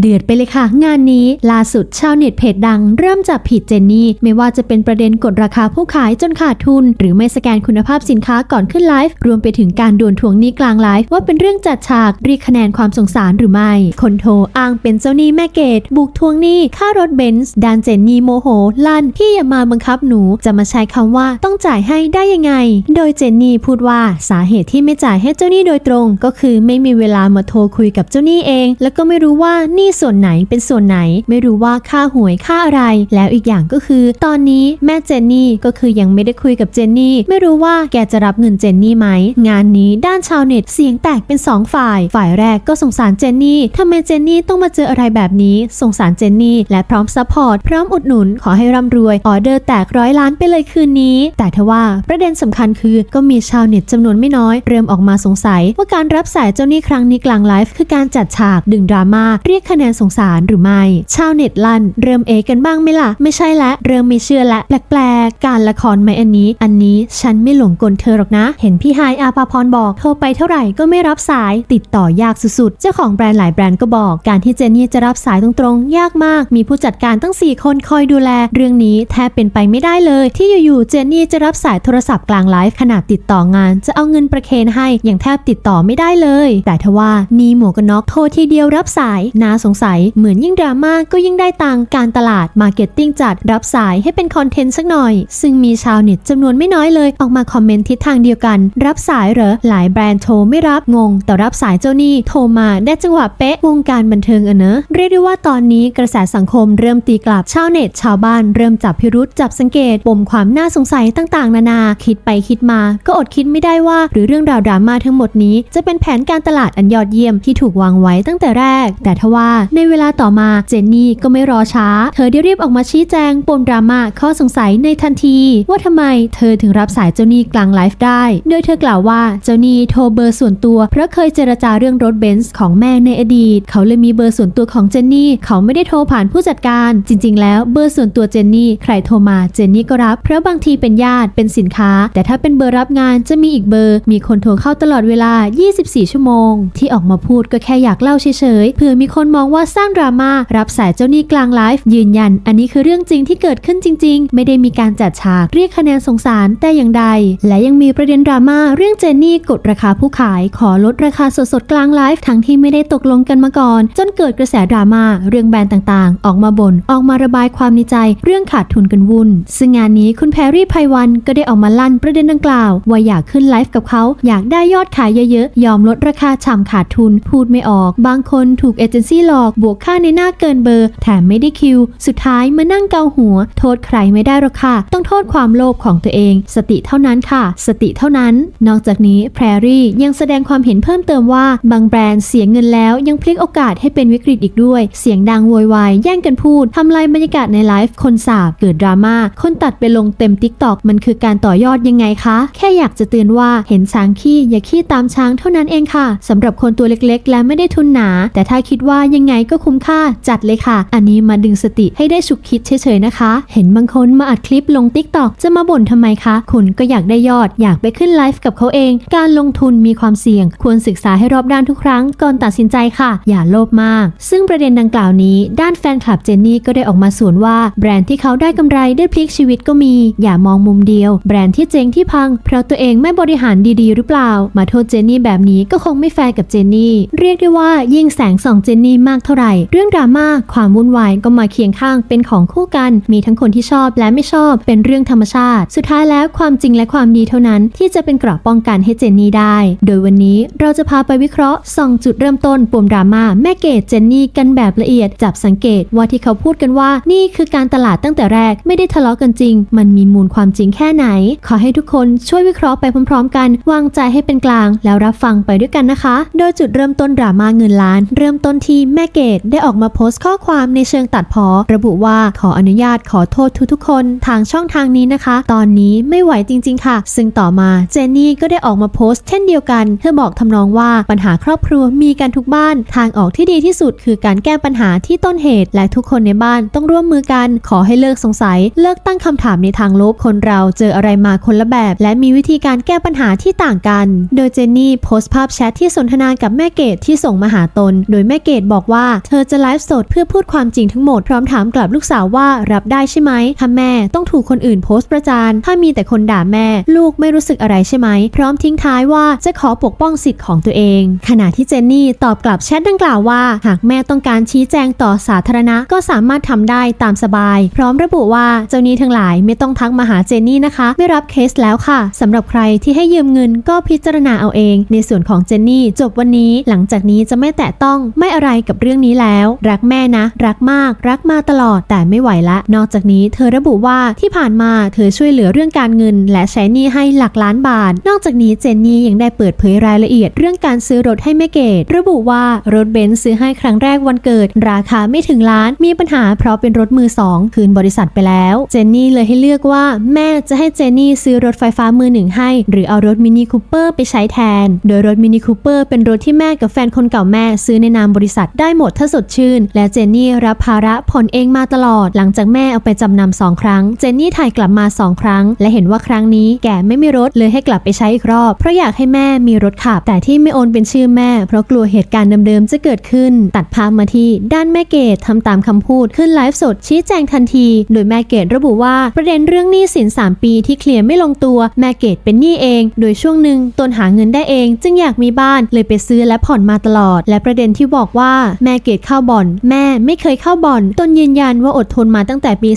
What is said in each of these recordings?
เดือดไปเลยค่ะ งานนี้ล่าสุดชาวเน็ตเพจดัง เริ่มจับผิดเจนนี่ ไม่ว่าจะเป็นประเด็นกดราคาผู้ขายจนขาดทุน หรือไม่สแกนคุณภาพสินค้าก่อนขึ้นไลฟ์รวมไปถึงการดวลทวงหนี้กลางไลฟ์ว่าเป็นเรื่องจัดฉากเรียกคะแนนความสงสารหรือไม่ คนโทรอ้างเป็นเจ้าหนี้แม่เกดบุกทวงหนี้ค่ารถเบนซ์ดานเจนนี่โมโห ลั่นที่อย่ามาบังคับหนูจะมาใช้คำว่าต้องจ่ายให้ได้ยังไง โดยเจนนี่พูดว่าสาเหตุที่ไม่จ่ายให้เจ้าหนี้โดยตรง ก็คือไม่มีเวลามาโทรคุยกับเจ้าหนี้เอง แล้วก็ไม่รู้ว่าหนี้ส่วนไหนเป็นส่วนไหน ไม่รู้ว่าค่าหวยค่าอะไร แล้วอีกอย่างก็คือ ตอนนี้แม่เจนนี่ก็คือยังไม่ได้คุยกับเจนนี่ ไม่รู้ว่าแกจะรับเงินเจนนี่ไหม งานนี้ด้านชาวเน็ตเสียงแตกเป็นสองฝ่าย ฝ่ายแรกก็สงสารเจนนี่ทำไมเจนนี่ต้องมาเจออะไรแบบนี้สงสารเจนนี่และพร้อมซัพพอร์ตพร้อมอุดหนุนขอให้ร่ำรวยออเดอร์แตกร้อยล้านไปเลยคืนนี้ แต่ทว่าประเด็นสำคัญคือก็มีชาวเน็ตจำนวนไม่น้อย เริ่มออกมาสงสัย ว่าการรับสายเจ้าหนี้ครั้งนี้กลางไลฟ์คือการจัดฉากดึงดราม่าเรียกคะแนนสงสารหรือไม่ ชาวเน็ตลั่นเริ่มเอกันบ้างไหมล่ะ ไม่ใช่ละเริ่มไม่เชื่อละแปลกๆ การละครไหมอันนี้ อันนี้ฉันไม่หลงกลเธอหรอกนะ เห็นพี่ไฮอาภาพรบอกโทรไปเท่าไหร่ก็ไม่รับสายติดต่อยากสุดๆ เจ้าของแบรนด์หลายแบรนด์ก็บอก การที่เจนนี่จะรับสายตรงๆ ยากมาก มีผู้จัดการตั้ง 4 คนคอยดูแล เรื่องนี้แทบเป็นไปไม่ได้เลย ที่อยู่ๆเจนนี่จะรับสายโทรศัพท์กลางไลฟ์ขนาดติดต่องาน จะเอาเงินประเคนให้อย่างแทบติดต่อไม่ได้เลย แต่ทว่านีหมวกกันน็อกโทรทีเดียวรับสายน่าสงสัย เหมือนยิ่งดราม่าก็ยิ่งได้ตังค์การตลาดมาร์เก็ตติ้งจัดรับสายให้เป็นคอนเทนต์สักหน่อย ซึ่งมีชาวเน็ตจำนวนไม่น้อยเลย ออกมาคอมเมนต์ทิศทางเดียวกัน รับสายเหรอ หลายแบรนด์โทรไม่รับงง แต่รับสายเจ้าหนี้โทรมาได้จังหวะเป๊ะวงการบันเทิงอะเนอะเรียกได้ว่าตอนนี้กระแสสังคมเริ่มตีกลับชาวเน็ต ชาวบ้านเริ่มจับพิรุษจับสังเกตปมความน่าสงสัยต่างๆ นานา คิดไปคิดมา ก็อดคิดไม่ได้ว่า หรือเรื่องราวดราม่าทั้งหมดนี้ จะเป็นแผนการตลาดอันยอดเยี่ยมที่ถูกวางไว้ตั้งแต่แรก แต่ทว่าในเวลาต่อมาเจนนี่ก็ไม่รอช้า เธอได้รีบออกมาชี้แจงปมดราม่าข้อสงสัยในทันที ว่าทำไมเธอถึงรับสายเจ้าหนี้กลางไลฟ์ได้ โดยเธอกล่าวว่าเจ้าหนี้โทรเบอร์ส่วนตัวเพราะเคยเจรจาเรื่องรถเบนซ์ของแม่ในอดีต เขาเลยมีเบอร์ส่วนตัวของเจนนี่ เขาไม่ได้โทรผ่านผู้จัดการ จริง ๆ แล้วเบอร์ส่วนตัวเจนนี่ ใครโทรมาเจนนี่ก็รับ เพราะบางทีเป็นญาติเป็นสินค้า แต่ถ้าเป็นเบอร์รับงานจะมีอีกเบอร์ มีคนโทรเข้าตลอดเวลา 24 ชั่วโมง ที่ออกมาพูดก็แค่อยากเล่าเฉยๆเผื่อมีคนมองว่าสร้างดราม่ารับสายเจ้าหนี้กลางไลฟ์ยืนยัน อันนี้คือเรื่องจริงที่เกิดขึ้นจริง ๆ ไม่ได้มีการจัดฉากเรียกคะแนนสงสารแต่อย่างใด และยังมีประเด็นดราม่าเรื่องเจนนี่กดราคาผู้ขาย ขอลดราคาสดๆกลางไลฟ์ทั้งที่ไม่ได้ตกลงกันมาก่อน จนเกิดกระแสดราม่าเรื่องแบรนด์ต่างๆ ออกมาบน่นออกมาระบายความในใจ เรื่องขาดทุนกันวุ่น ซึ่งงานนี้คุณแพรรี่ไพวันก็ได้ออกมาลั่นประเด็นดังกล่าว ว่าอยากขึ้นไลฟ์กับเขา อยากได้ยอดขายเยอะๆยอมลดราคาฉ่ำขาดทุน พูดไม่ออก บางคนถูกเอเจนซี่หลอกบวกค่าในหน้าเกินเบอร์ แถมไม่ได้คิว สุดท้ายมานั่งเกาหัว โทษใครไม่ได้หรอกค่ะ ต้องโทษความโลภของตัวเอง สติเท่านั้นค่ะ สติเท่านั้น นอกจากนี้แพรรี่ยังแสดงความเห็นเพิ่มเติมว่า บางแบรนด์เสียเงินแล้วยังพลิกโอกาสให้เป็นวิกฤตอีกด้วย เสียงดังโวยวายแย่งกันพูดทำลายบรรยากาศในไลฟ์คนสาบเกิดดราม่าคนตัดไปลงเต็มทิกตอกมันคือการต่อยอดยังไงคะ แค่อยากจะเตือนว่าเห็นช้างขี้อย่าขี้ตามช้างเท่านั้นเองค่ะสำหรับคนตัวเล็กๆ และไม่ได้ทุนหนา แต่ถ้าคิดว่ายังไงก็คุ้มค่าจัดเลยค่ะ อันนี้มาดึงสติให้ได้ฉุกคิดเฉยๆนะคะ เห็นบางคนมาอัดคลิปลงทิกตอกจะมาบ่นทำไมคะ คุณก็อยากได้ยอด อยากไปขึ้นไลฟ์กับเขาเอง การลงทุนมีความเสี่ยง ควรศึกษาให้รอบด้านทุกครั้งก่อนตัดสินใจค่ะ อย่าโลภมาก ซึ่งประเด็นดังกล่าวนี้ ด้านแฟนคลับเจนนี่ก็ได้ออกมาสวนว่าแบรนด์ที่เขาได้กำไรได้พลิกชีวิตก็มี อย่ามองมุมเดียว แบรนด์ที่เจ๊งที่พัง เพราะตัวเองไม่บริหารดีๆ หรือเปล่า มาโทษเจนนี่แบบนี้ก็คงไม่แฟร์กับเจนนี่ เรียกได้ว่ายิ่งแสงส่องเจนนี่มากเท่าไหร่ เรื่องดราม่าความวุ่นวายก็มาเคียงข้างเป็นของคู่กัน มีทั้งคนที่ชอบและไม่ชอบ เป็นเรื่องธรรมชาติ สุดท้ายแล้วความจริงและความดีเท่านั้น ที่จะเป็นเกราะป้องกันให้เจนนี่ได้ โดยวันนี้เราจะพาไปวิเคราะห์ส่องจุดเริ่มต้นปมดราม่าแม่เกดเจนนี่กันแบบละเอียดจับสังเกตว่าที่เขาพูดกันว่า นี่คือการตลาดตั้งแต่แรกไม่ได้ทะเลาะกันจริง มันมีมูลความจริงแค่ไหน ขอให้ทุกคนช่วยวิเคราะห์ไปพร้อม ๆ กัน วางใจให้เป็นกลาง แล้วรับฟังไปด้วยกันนะคะ โดยจุดเริ่มต้นดราม่าเงินล้าน เริ่มต้นที่แม่เกดได้ออกมาโพสต์ข้อความในเชิงตัดพ้อระบุว่าขออนุญาตขอโทษทุกๆคนทางช่องทางนี้นะคะ ตอนนี้ไม่ไหวจริง ๆ ค่ะ ซึ่งต่อมาเจนนี่ก็ได้ออกมาโพสต์เช่นเดียวกัน เธอบอกทำนองว่าปัญหาครอบครัวมีกันทุกบ้าน ทางออกที่ดีที่สุดคือการแก้ปัญหาที่ต้นเหตุ และทุกคนในบ้านต้องร่วมมือกัน ขอให้เลิกสงสัย เลิกตั้งคำถามในทางลบคนเราเจออะไรมาคนละแบบ และมีวิธีการแก้ปัญหาที่ต่างกัน โดยเจนนี่โพสต์ภาพแชทที่สนทนากับแม่เกดที่ส่งมาหาตน โดยแม่เกดบอกบอกว่า เธอจะไลฟ์สดเพื่อพูดความจริงทั้งหมดพร้อมถามกลับลูกสาวว่ารับได้ใช่ไหมถ้าแม่ต้องถูกคนอื่นโพสต์ประจานถ้ามีแต่คนด่าแม่ ลูกไม่รู้สึกอะไรใช่ไหม พร้อมทิ้งท้ายว่าจะขอปกป้องสิทธิ์ของตัวเอง ขณะที่เจนนี่ตอบกลับแชทดังกล่าวว่า หากแม่ต้องการชี้แจงต่อสาธารณะ ก็สามารถทำได้ตามสบาย พร้อมระบุว่าเจ้านี้ทั้งหลายไม่ต้องทักมาหาเจนนี่นะคะ ไม่รับเคสแล้วค่ะสำหรับใครที่ให้ยืมเงินก็พิจารณาเอาเอง ในส่วนของเจนนี่จบวันนี้หลังจากนี้จะไม่แตะต้องไม่อะไรกับเรื่องนี้แล้ว รักแม่นะ รักมาก รักมาตลอดแต่ไม่ไหวละ นอกจากนี้เธอระบุว่าที่ผ่านมาเธอช่วยเหลือเรื่องการเงิน และใช้หนี้ให้หลักล้านบาท นอกจากนี้เจนนี่ยังได้เปิดเผยรายละเอียดเรื่องการซื้อรถให้แม่เกดระบุว่ารถเบนซ์ซื้อให้ครั้งแรกวันเกิด ราคาไม่ถึงล้านมีปัญหาเพราะเป็นรถมือสองคืนบริษัทไปแล้ว เจนนี่เลยให้เลือกว่า แม่จะให้เจนนี่ซื้อรถไฟฟ้ามือหนึ่งให้ หรือเอารถมินิคูเปอร์ไปใช้แทน โดยรถมินิคูเปอร์เป็นรถที่แม่กับแฟนคนเก่าแม่ซื้อในนามบริษัทได้หมดถ้าสดชื่น และเจนนี่รับภาระผ่อนเองมาตลอด หลังจากแม่เอาไปจำนำสองครั้ง เจนนี่ถ่ายกลับมาสองครั้ง และเห็นว่าครั้งนี้แกไม่มีรถเลยให้กลับไปใช้อีกรอบ เพราะอยากให้แม่มีรถขับ แต่ที่ไม่โอนเป็นชื่อแม่ เพราะกลัวเหตุการณ์เดิมๆจะเกิดขึ้น ตัดภาพมาที่ด้านแม่เกดทำตามคำพูดขึ้นไลฟ์สดชี้แจงทันที โดยแม่เกดระบุว่าประเด็นเรื่องหนี้สิน3 ปีที่เคลียร์ไม่ลงตัว แม่เกดเป็นหนี้เอง โดยช่วงหนึ่งตนหาเงินได้เอง จึงอยากมีบ้านเลยไปซื้อและผ่อนมาตลอด และประเด็นที่บอกว่าแม่เกดเข้าบ่อน แม่ไม่เคยเข้าบ่อน ตนยืนยันว่าอดทนมาตั้งแต่ปี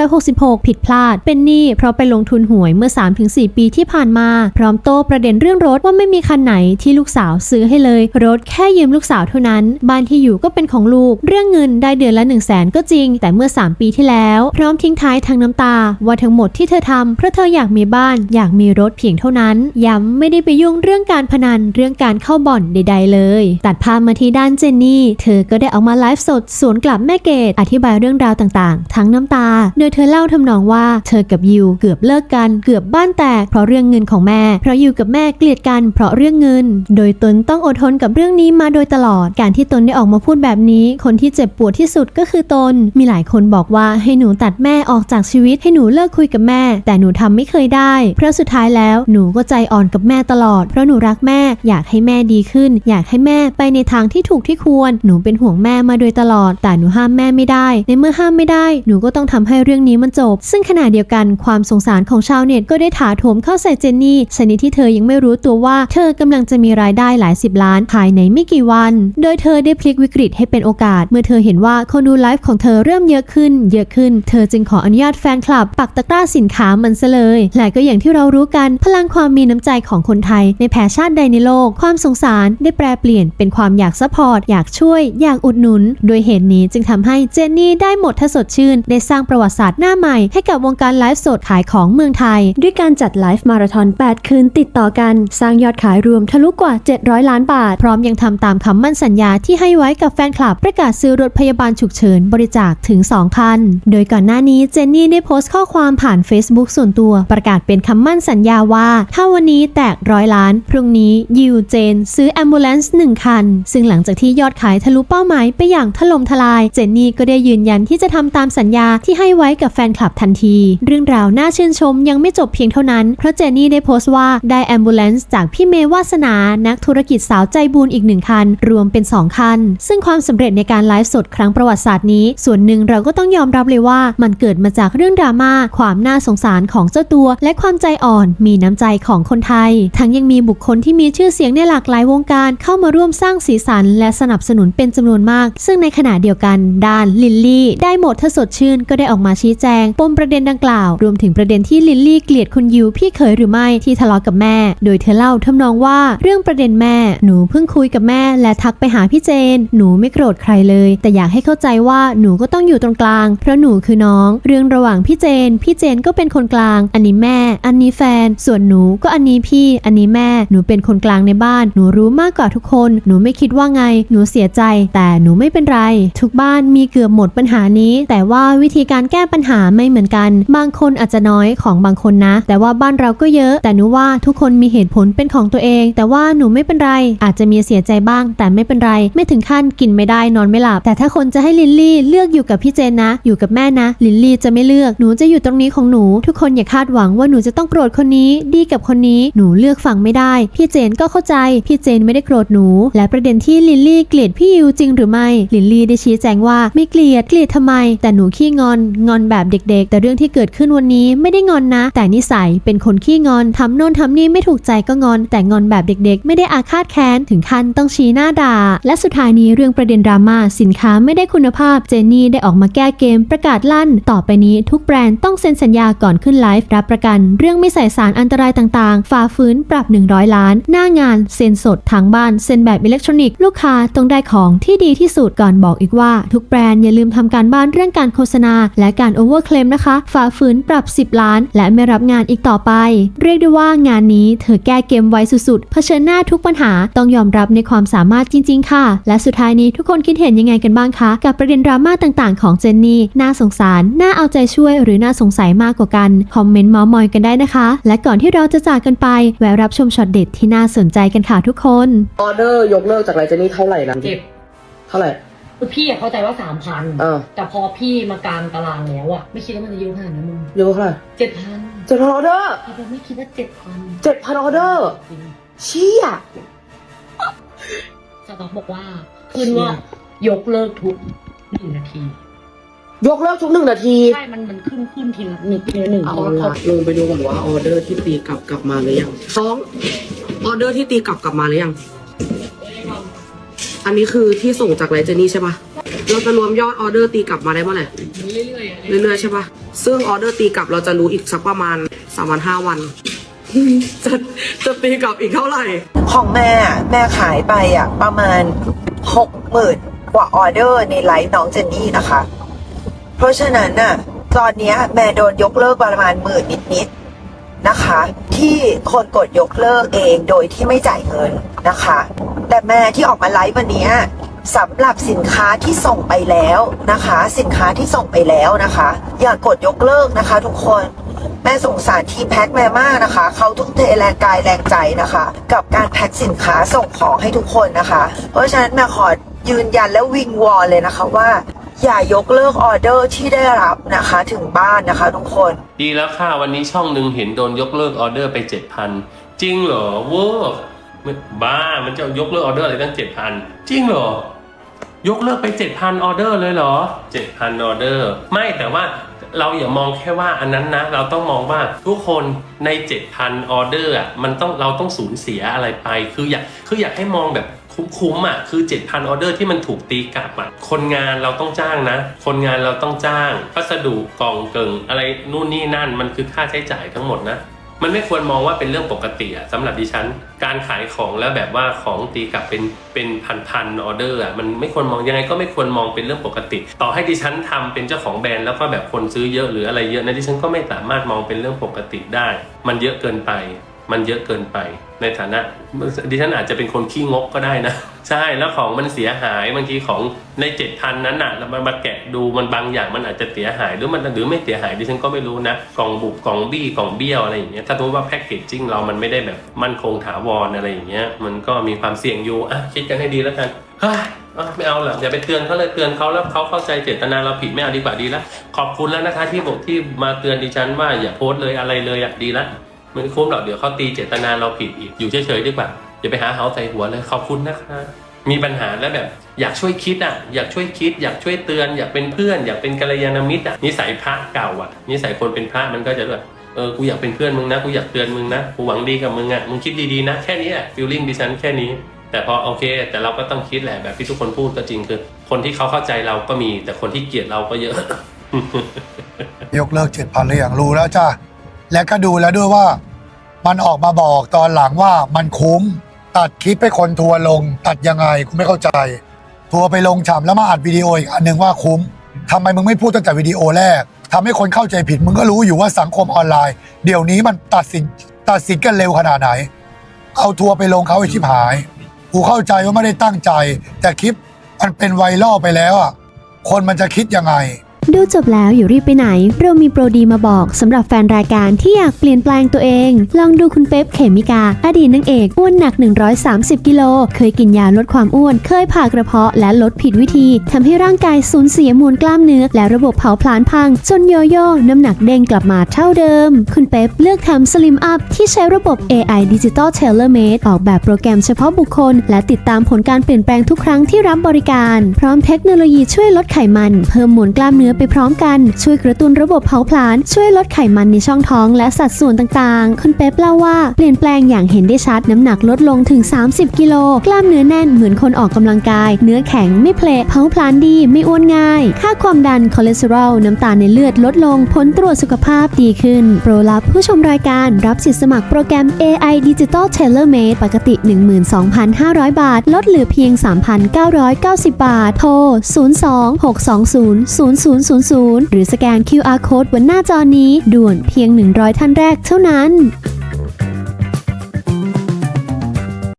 2566 ผิดพลาด เป็นหนี้เพราะไปลงทุนหวยเมื่อ 3-4 ปีที่ผ่านมา พร้อมโต้ประเด็นเรื่องรถว่าไม่มีคันไหนที่ลูกสาวซื้อให้เลย รถแค่ยืมลูกสาวเท่านั้น บ้านที่อยู่ก็เป็นของลูก เรื่องเงินได้เดือนละ 1 0 0 0 0แสนก็จริง แต่เมื่อ 3 ปีที่แล้ว พร้อมทิ้งท้ายทางน้ำตา ว่าทั้งหมดที่เธอทำเพราะเธออยากมีบ้าน อยากมีรถเพียงเท่านั้น ย้ำไม่ได้ไปยุ่งเรื่องการพนันเรื่องการเข้าบ่อนใด ๆ เลย ตัดภาพมาที่ด้านเจนนี่เธอก็ได้ออกมาไลฟ์สดสวนกลับแม่เกดอธิบายเรื่องราวต่างๆ ทั้งน้ำตา โดยเธอเล่าทำนองว่าเธอกับยิวเกือบเลิกกันเกือบบ้านแตกเพราะเรื่องเงินของแม่ เพราะยิวกับแม่เกลียดกันเพราะเรื่องเงิน โดยตนต้องอดทนกับเรื่องนี้มาโดยตลอด การที่ตนได้ออกมาพูดแบบนี้ คนที่เจ็บปวดที่สุดก็คือตน มีหลายคนบอกว่าให้หนูตัดแม่ออกจากชีวิตให้หนูเลิกคุยกับแม่ แต่หนูทำไม่เคยได้ เพราะสุดท้ายแล้วหนูก็ใจอ่อนกับแม่ตลอด เพราะหนูรักแม่ อยากให้แม่ดีขึ้น อยากให้แม่ไปในทางที่ถูกที่ควรหนูเป็นห่วงแม่มาโดยตลอด แต่หนูห้ามแม่ไม่ได้ ในเมื่อห้ามไม่ได้ หนูก็ต้องทำให้เรื่องนี้มันจบ ซึ่งขณะเดียวกันความสงสารของชาวเน็ตก็ได้ถาโถมเข้าใส่เจนนี่ชนิดที่เธอยังไม่รู้ตัวว่า เธอกำลังจะมีรายได้หลายสิบล้านภายในไม่กี่วัน โดยเธอได้พลิกวิกฤตให้เป็นโอกาส เมื่อเธอเห็นว่าคนดูไลฟ์ของเธอเริ่มเยอะขึ้น เยอะขึ้น เธอจึงขออนุญาตแฟนคลับ ปักตะกร้าสินค้ามันซะเลย และก็อย่างที่เรารู้กัน พลังความมีน้ำใจของคนไทย ในแผ่ชาติใดในโลก ความสงสารได้แปลเปลี่ยนเป็นความอยากซัพพอร์ตอยากช่วยอยากอุดหนุน โดยเหตุนี้จึงทำให้เจนนี่ได้หมดถ้าสดชื่น ได้สร้างประวัติศาสตร์หน้าใหม่ให้กับวงการไลฟ์สดขายของเมืองไทย ด้วยการจัดไลฟ์มาราธอน 8 คืนติดต่อกัน สร้างยอดขายรวมทะลุกว่า 700 ล้านบาท พร้อมยังทำตามคำมั่นสัญญาที่ให้ไว้กับแฟนคลับ ประกาศซื้อรถพยาบาลฉุกเฉินบริจาคถึง 2 คัน โดยก่อนหน้านี้เจนนี่ได้โพสต์ข้อความผ่าน Facebook ส่วนตัว ประกาศเป็นคำมั่นสัญญาว่า ถ้าวันนี้แตกร้อยล้าน พรุ่งนี้ยิวเจน ซื้อแอมบูเลนซ์1คัน ซึ่งหลังจากที่ยอดขายทะลุเป้าหมายไปอย่างถล่มทลาย เจนนี่ก็ได้ยืนยันที่จะทำตามสัญญาที่ให้ไว้กับแฟนคลับทันที เรื่องราวน่าชื่นชมยังไม่จบเพียงเท่านั้น เพราะเจนนี่ได้โพสต์ว่าได้แอมบูเลนซ์จากพี่เมย์วาสนา นักธุรกิจสาวใจบุญอีกหนึ่งคัน รวมเป็น 2 คัน ซึ่งความสำเร็จในการไลฟ์สดครั้งประวัติศาสตร์นี้ ส่วนหนึ่งเราก็ต้องยอมรับเลยว่า มันเกิดมาจากเรื่องดราม่าความน่าสงสารของเจ้าตัว และความใจอ่อน มีน้ำใจของคนไทย ทั้งยังมีบุคคลที่มีชื่อเสียงในหลากหลายวงการเข้ามาร่วมสร้างสีสันและสนับสสนุนเป็นจำนวนมาก ซึ่งในขณะเดียวกันด้านลิลลี่ ได้หมดถ้าสดชื่นก็ได้ออกมาชี้แจง ปมประเด็นดังกล่าว รวมถึงประเด็นที่ลิลลี่เกลียดคุณยิวพี่เคยหรือไม่ที่ทะเลาะกับแม่ โดยเธอเล่าทำนองว่าเรื่องประเด็นแม่ หนูเพิ่งคุยกับแม่ และทักไปหาพี่เจน หนูไม่โกรธใครเลย แต่อยากให้เข้าใจว่าหนูก็ต้องอยู่ตรงกลาง เพราะหนูคือน้อง เรื่องระหว่างพี่เจน พี่เจนก็เป็นคนกลาง อันนี้แม่ อันนี้แฟน ส่วนหนูก็อันนี้พี่ อันนี้แม่ หนูเป็นคนกลางในบ้าน หนูรู้มากกว่าทุกคน หนูไม่คิดว่าไง หนูเสียใจ แต่หนูไม่เป็นไร ทุกบ้านมีเกือบหมดปัญหานี้ แต่ว่าวิธีการแก้ปัญหาไม่เหมือนกัน บางคนอาจจะน้อยของบางคนนะ แต่ว่าบ้านเราก็เยอะ แต่หนูว่าทุกคนมีเหตุผลเป็นของตัวเอง แต่ว่าหนูไม่เป็นไร อาจจะมีเสียใจบ้าง แต่ไม่เป็นไร ไม่ถึงขั้นกินไม่ได้นอนไม่หลับ แต่ถ้าคนจะให้ลิลลี่เลือกอยู่กับพี่เจนนะ อยู่กับแม่นะ ลิลลี่จะไม่เลือกหนูจะอยู่ตรงนี้ของหนู ทุกคนอย่าคาดหวังว่าหนูจะต้องโกรธคนนี้ ดีกับคนนี้หนูเลือกฝั่งไม่ได้ พี่เจนก็เข้าใจ พี่เจนไม่ได้โกรธหนู และประเด็นที่ลิลลี่เกลียดดพี่ยิวจริงหรือไม่ ลินลี่ได้ชี้แจงว่าไม่เกลียดเกลียดทำไม แต่หนูขี้งอน งอนแบบเด็กๆ แต่เรื่องที่เกิดขึ้นวันนี้ไม่ได้งอนนะ แต่นิสัยเป็นคนขี้งอนทำโน่นทำนี่ไม่ถูกใจก็งอน แต่งอนแบบเด็กๆ ไม่ได้อาฆาตแค้นถึงขั้นต้องชี้หน้าด่า และสุดท้ายนี้เรื่องประเด็นดราม่าสินค้าไม่ได้คุณภาพเจนนี่ได้ออกมาแก้เกมประกาศลั่น ต่อไปนี้ทุกแบรนด์ต้องเซ็นสัญญาก่อนขึ้นไลฟ์รับประกัน เรื่องไม่ใส่สารอันตรายต่างๆฝ่าฝืนปรับ 100 ล้าน หน้างานเซ็นสดทางบ้านเซ็นแบบอิเล็กทรอนิกส์ลูกค้าต้องได้ของที่ดีที่สุดก่อนบอกอีกว่า ทุกแบรนด์อย่าลืมทำการบ้านเรื่องการโฆษณา และการโอเวอร์เคลมนะคะ ฝ่าฝืนปรับ 10 ล้าน และไม่รับงานอีกต่อไป เรียกได้ว่างานนี้เธอแก้เกมไวสุดๆ เผชิญหน้าทุกปัญหาต้องยอมรับในความสามารถจริง ๆ ค่ะ และสุดท้ายนี้ทุกคนคิดเห็นยังไงกันบ้างคะ กับประเด็นดราม่าต่างๆ ของเจนนี่น่าสงสารน่าเอาใจช่วย หรือน่าสงสัยมากกว่ากันคอมเมนต์มาส์มอยกันได้นะคะ และก่อนที่เราจะจากกันไปแวะรับชมช็อตเด็ดที่น่าสนใจกันค่ะทุกคนออเดอร์ยกเลิกจากไรเจนนี่เท่าไหร่นะจ็บเท่าไหร่คือพี่อะเข้าใจว่าสามพันเออแต่พอพี่มากลางตารางแล้วอะไม่คิดว่ามันจะเยอะขนาดนั้นมึงเยอะเท่าไหร่เจ็ดพันเจ็ดพันออเดอร์เราไม่คิดว่าเจ็ดพันเจ็ดพันออเดอร์เชี่ยสต็อกบอกว่าขึ้นว่ายกเลิกทุกหนึ่งนาที ยกเลิกทุกหนึ่งนาทีใช่มันมันขึ้นขึ้นทีละหนึ่งทีละหนึ่งเอาคนละละลงไปดูก่อนว่าออเดอร์ที่ตีกลับกลับมาหรือยังสองออเดอร์ที่ตีกลับกลับมาหรือยัง อันนี้คือที่ส่งจากไรเจนี่ใช่ปะเราจะรวมยอดออเดอร์ตีกลับมาได้เมื่อไหร่เรื่อยๆอะเรื่อยๆใช่ปะซึ่งออเดอร์ตีกลับเราจะรู้อีกสักประมาณสามวันห้าวัน จะจะตีกลับอีกเท่าไหร่ ของแม่อะแม่ขายไปอะ ประมาณหกหมื่นกว่าออเดอร์ในไลฟ์น้องเจนนี่นะคะ เพราะฉะนั้นน่ะ ตอนเนี้ยแม่โดนยกเลิกประมาณหมื่นนิดๆ นะคะ ที่คนกดยกเลิกเองโดยที่ไม่จ่ายเงินนะคะ แต่แม่ที่ออกมาไลฟ์วันนี้สำหรับสินค้าที่ส่งไปแล้วนะคะ สินค้าที่ส่งไปแล้วนะคะ อย่ากดยกเลิกนะคะ ทุกคนแม่สงสารทีแพ็คแม่มากนะคะ เขาทุ่มเทแรงกายแรงใจนะคะ กับการแพ็คสินค้าส่งของให้ทุกคนนะคะ เพราะฉะนั้นแม่ขอยืนยันและวิงวอนเลยนะคะว่า อย่ายกเลิกออเดอร์ที่ได้รับนะคะ ถึงบ้านนะคะทุกคน ดีแล้วค่ะ วันนี้ช่องหนึ่งเห็นโดนยกเลิกออเดอร์ไปเจ็ดพันจริงเหรอเวอร์บ้ามันจะยกเลิกออเดอร์อะไรตั้งเจ็ดพันจริงเหรอยกเลิกไปเจ็ดพันออเดอร์เลยเหรอเจ็ดพันออเดอร์ ไม่แต่ว่าเราอย่ามองแค่ว่าอันนั้นนะ เราต้องมองว่าทุกคนในเจ็ดพันออเดอร์อะมันต้องเราต้องสูญเสียอะไรไป คืออยากคืออยากให้มองแบบ คุ้มๆอะคือ 7,000ออเดอร์ที่มันถูกตีกลับอะคนงานเราต้องจ้างนะ คนงานเราต้องจ้างพัสดุกล่องเกิงอะไรนู่นนี่นั่นมันคือค่าใช้จ่ายทั้งหมดนะมันไม่ควรมองว่าเป็นเรื่องปกติอะสำหรับดิฉัน การขายของแล้วแบบว่าของตีกลับเป็นเป็นพันๆออเดอร์อะมันไม่ควรมองยังไงก็ไม่ควรมองเป็นเรื่องปกติ ต่อให้ดิฉันทำเป็นเจ้าของแบรนด์แล้วก็แบบคนซื้อเยอะหรืออะไรเยอะนะดิฉันก็ไม่สามารถมองเป็นเรื่องปกติได้ มันเยอะเกินไป มันเยอะเกินไป ในฐานะดิฉันอาจจะเป็นคนขี้งกก็ได้นะ ใช่แล้วของมันเสียหายบางทีของในเจ็ดพันนั้นน่ะเรามาแกะดูมันบางอย่างมันอาจจะเสียหายหรือมันหรือไม่เสียหายดิฉันก็ไม่รู้นะกล่องบุกกล่องบี้กล่องเบี้ยวอะไรอย่างเงี้ยถ้าสมมติว่าแพ็กเกจจิ้งเรามันไม่ได้แบบมั่นคงถาวรอะไรอย่างเงี้ยมันก็มีความเสี่ยงอยู่อะคิดกันให้ดีแล้วกันเฮ้ยไม่เอาหรอกอย่าไปเตือนเขาเลยเตือนเขาแล้วเขาเข้าใจเจตนาเราผิดไม่เอาดีกว่าดีแล้วขอบคุณแล้วนะคะที่บอกที่มาเตือนดิฉันว่าอย่าโพสต์เลยอะไรเลยอะดีละ ไม่คุ้มหรอกเดี๋ยวเขาตีเจตนาเราผิดอีกอยู่เฉยๆดีกว่าอย่าไปหาเฮาใส่หัวเลยขอบคุณนะคะมีปัญหาแล้วแบบอยากช่วยคิดอะอยากช่วยคิด อยากช่วยเตือน อยากเป็นเพื่อน อยากเป็นกัลยาณมิตรอะนิสัยพระเก่าอะนิสัยคนเป็นพระมันก็จะแบบเออกูอยากเป็นเพื่อนมึงนะกูอยากเตือนมึงนะกูหวังดีกับมึงอะมึงคิดดีๆนะแค่นี้แหละฟีลลิ่งดิฉันแค่นี้ แต่พอโอเค แต่เราก็ต้องคิดแหละแบบที่ทุกคนพูดก็จริงคือ คนที่เขาเข้าใจเราก็มี แต่คนที่เกลียดเราก็เยอะ ยกเลิกเจ็ดพันเลยอย่างรู้แล้วจ้าและก็ดูแล้วด้วยว่า มันออกมาบอกตอนหลังว่ามันคุ้ม ตัดคลิปให้คนทัวร์ลง ตัดยังไงกูไม่เข้าใจ ทัวร์ไปลงฉ่ำแล้วมาอัดวิดีโออีกอันหนึ่งว่าคุ้มทำไมมึงไม่พูดตั้งแต่วิดีโอแรกทำให้คนเข้าใจผิดมึงก็รู้อยู่ว่าสังคมออนไลน์ เดี๋ยวนี้มันตัดสินตัดสินกันเร็วขนาดไหน เอาทัวร์ไปลงเขาไอ้ชิบหาย กูเข้าใจว่าไม่ได้ตั้งใจ แต่คลิปมันเป็นไวรัลไปแล้วอะคนมันจะคิดยังไง ดูจบแล้วอย่ารีบไปไหน เรามีโปรดีมาบอกสำหรับแฟนรายการที่อยากเปลี่ยนแปลงตัวเอง ลองดูคุณเป๊ปเขมิกา อดีตนางเอกอ้วนหนัก 130 กิโล เคยกินยาลดความอ้วน เคยผ่ากระเพาะและลดผิดวิธีทำให้ร่างกายสูญเสียมวลกล้ามเนื้อ และระบบเผาผลาญพัง จนโยโย่น้ำหนักเด้งกลับมาเท่าเดิม คุณเป๊ปเลือกทำ Slim Up ที่ใช้ระบบ AI Digital Tailor Made ออกแบบโปรแกรมเฉพาะบุคคล และติดตามผลการเปลี่ยนแปลงทุกครั้งที่รับบริการ พร้อมเทคโนโลยีช่วยลดไขมัน เพิ่มมวลกล้ามเนื้อไปพร้อมกัน ช่วยกระตุ้นระบบเผาผลาญช่วยลดไขมันในช่องท้องและสัดส่วนต่างๆ คุณเป๊ปเล่าว่าเปลี่ยนแปลงอย่างเห็นได้ชัดน้ำหนักลดลงถึง 30 กิโล กล้ามเนื้อแน่นเหมือนคนออกกำลังกาย เนื้อแข็งไม่เพลเผาผลาญดี ไม่อ้วนง่าย ค่าความดันคอเลสเตอรอลน้ำตาลในเลือดลดลงผลตรวจสุขภาพดีขึ้น โปรลับผู้ชมรายการรับสิทธิสมัครโปรแกรม AI Digital Tailor Made ปกติ 12,500 บาท ลดเหลือเพียง 3,990 บาท โทร0000 หรือสแกน QR Code บนหน้าจอนี้ด่วนเพียง 100 ท่านแรกเท่านั้น